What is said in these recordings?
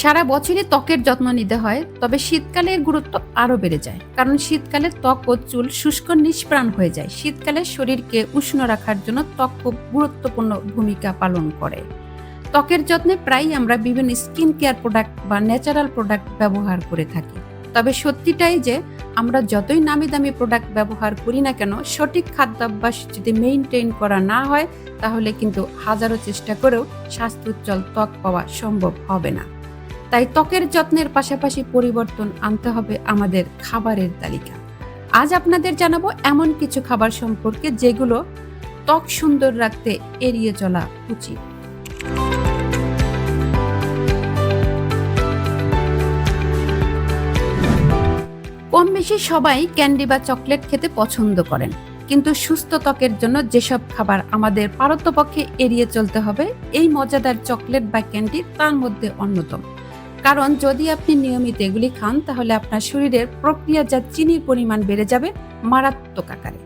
সারা বছরই ত্বকের যত্ন নিতে হয়, তবে শীতকালে এর গুরুত্ব আরও বেড়ে যায়। কারণ শীতকালে ত্বক ও চুল শুষ্ক নিষ্প্রাণ হয়ে যায়। শীতকালে শরীরকে উষ্ণ রাখার জন্য ত্বক খুব গুরুত্বপূর্ণ ভূমিকা পালন করে। ত্বকের যত্নে প্রায়ই আমরা বিভিন্ন স্কিন কেয়ার প্রোডাক্ট বা ন্যাচারাল প্রোডাক্ট ব্যবহার করে থাকি। তবে সত্যিটাই যে, আমরা যতই নামি দামি প্রোডাক্ট ব্যবহার করি না কেন, সঠিক খাদ্যাভ্যাস যদি মেইনটেইন করা না হয়, তাহলে কিন্তু হাজারো চেষ্টা করেও স্বাস্থ্যোজ্জ্বল ত্বক পাওয়া সম্ভব হবে না। তাই ত্বকের যত্নের পাশাপাশি পরিবর্তন আনতে হবে আমাদের খাবারের তালিকা। আজ আপনাদের জানাব এমন কিছু খাবার সম্পর্কে যেগুলো ত্বক সুন্দর রাখতে এড়িয়ে চলা উচিত। কম বেশি সবাই ক্যান্ডি বা চকলেট খেতে পছন্দ করেন, কিন্তু সুস্থ ত্বকের জন্য যেসব খাবার আমাদের পারত্যপক্ষে এড়িয়ে চলতে হবে, এই মজাদার চকলেট বা ক্যান্ডি তার মধ্যে অন্যতম। কারণ যদি আপনি নিয়মিত এগুলি খান, তাহলে আপনার শরীরের প্রক্রিয়াজাত চিনির পরিমাণ বেড়ে যাবে মারাত্মক আকারে।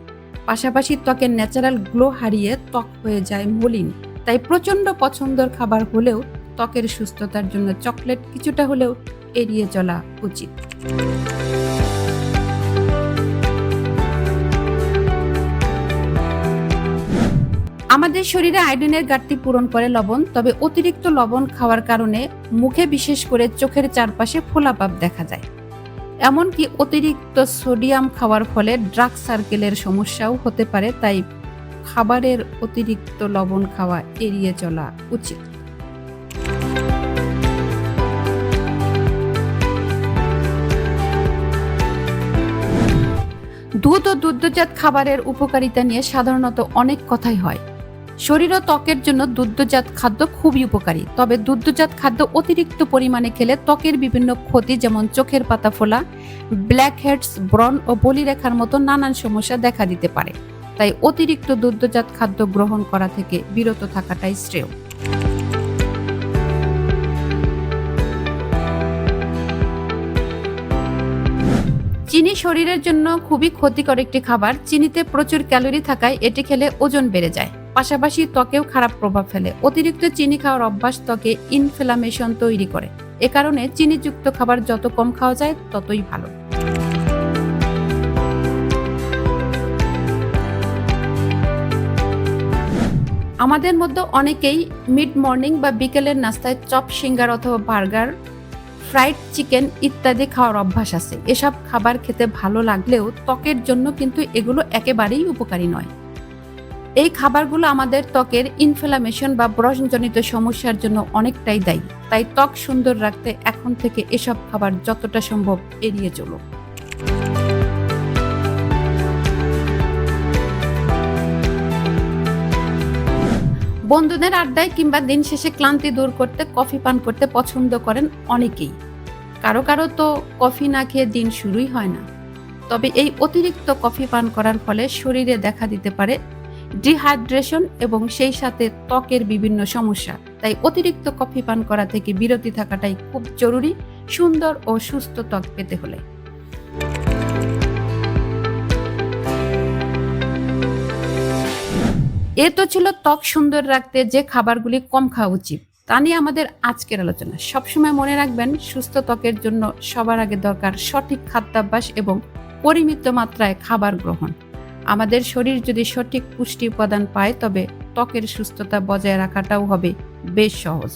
পাশাপাশি ত্বকের ন্যাচারাল গ্লো হারিয়ে ত্বক হয়ে যায় মলিন। তাই প্রচণ্ড পছন্দের খাবার হলেও ত্বকের সুস্থতার জন্য চকলেট কিছুটা হলেও এড়িয়ে চলা উচিত। আমাদের শরীরে আয়োডিনের ঘাটতি পূরণ করে লবণ, তবে অতিরিক্ত লবণ খাওয়ার কারণে মুখে বিশেষ করে চোখের চারপাশে ফোলাপাপ দেখা যায়। এমনকি অতিরিক্ত সোডিয়াম খাওয়ার ফলে ড্রাগ সার্কেলের সমস্যাও হতে পারে, তাই খাবারের অতিরিক্ত লবণ খাওয়া এড়িয়ে চলা উচিত। দুধ ও দুগ্ধজাত খাবারের উপকারিতা নিয়ে সাধারণত অনেক কথাই হয়। শরীর ও ত্বকের জন্য দুগ্ধজাত খাদ্য খুবই উপকারী। তবে দুগ্ধজাত খাদ্য অতিরিক্ত পরিমাণে খেলে ত্বকের বিভিন্ন ক্ষতি যেমন চোখের পাতা ফোলা, ব্ল্যাক হেডস ব্রন ও বলিরেখার মতো নানান সমস্যা দেখা দিতে পারে। তাই অতিরিক্ত দুগ্ধজাত খাদ্য গ্রহণ করা থেকে বিরত থাকাটাই শ্রেয়। চিনি শরীরের জন্য খুবই ক্ষতিকর একটি খাবার। চিনিতে প্রচুর ক্যালোরি থাকায় এটি খেলে ওজন বেড়ে যায়। পাশাপাশি ত্বকেও খারাপ প্রভাব ফেলে। অতিরিক্ত চিনি খাওয়ার অভ্যাস ত্বকে ইনফ্লামেশন তৈরি করে। এ কারণে চিনিযুক্ত খাবার যত কম খাওয়া যায়, ততই ভালো। আমাদের মধ্যে অনেকেই মিড মর্নিং বা বিকেলের নাস্তায় চপ, সিঙ্গার অথবা বার্গার ফ্রাইড চিকেন ইত্যাদি খাওয়ার অভ্যাস আছে। এসব খাবার খেতে ভালো লাগলেও ত্বকের জন্য কিন্তু এগুলো একেবারেই উপকারী নয়। এই খাবারগুলো আমাদের ত্বকের ইনফ্লামেশন বা ব্রণজনিত সমস্যার জন্য অনেকটাই দায়ী। তাই ত্বক সুন্দর রাখতে এখন থেকে এসব খাবার যতটা সম্ভব এড়িয়ে চলো বন্ধুদের আড্ডায় কিংবা দিন শেষে ক্লান্তি দূর করতে কফি পান করতে পছন্দ করেন অনেকেই। কারও কারও তো কফি না খেয়ে দিন শুরুই হয় না। তবে এই অতিরিক্ত কফি পান করার ফলে শরীরে দেখা দিতে পারে ডিহাইড্রেশন এবং সেই সাথে ত্বকের বিভিন্ন সমস্যা। তাই অতিরিক্ত কফি পান করা থেকে বিরতি থাকাটাই খুব জরুরি সুন্দর ও সুস্থ ত্বক পেতে হলে। এ তো ছিল ত্বক সুন্দর রাখতে যে খাবারগুলি কম খাওয়া উচিত। তা নিয়ে আমাদের আজকের আলোচনা। সবসময় মনে রাখবেন, সুস্থ ত্বকের জন্য সবার আগে দরকার সঠিক খাদ্যাভ্যাস এবং পরিমিত মাত্রায় খাবার গ্রহণ। আমাদের শরীর যদি সঠিক পুষ্টি উপাদান পায়, তবে ত্বকের সুস্থতা বজায় রাখাটাও হবে বেশ সহজ।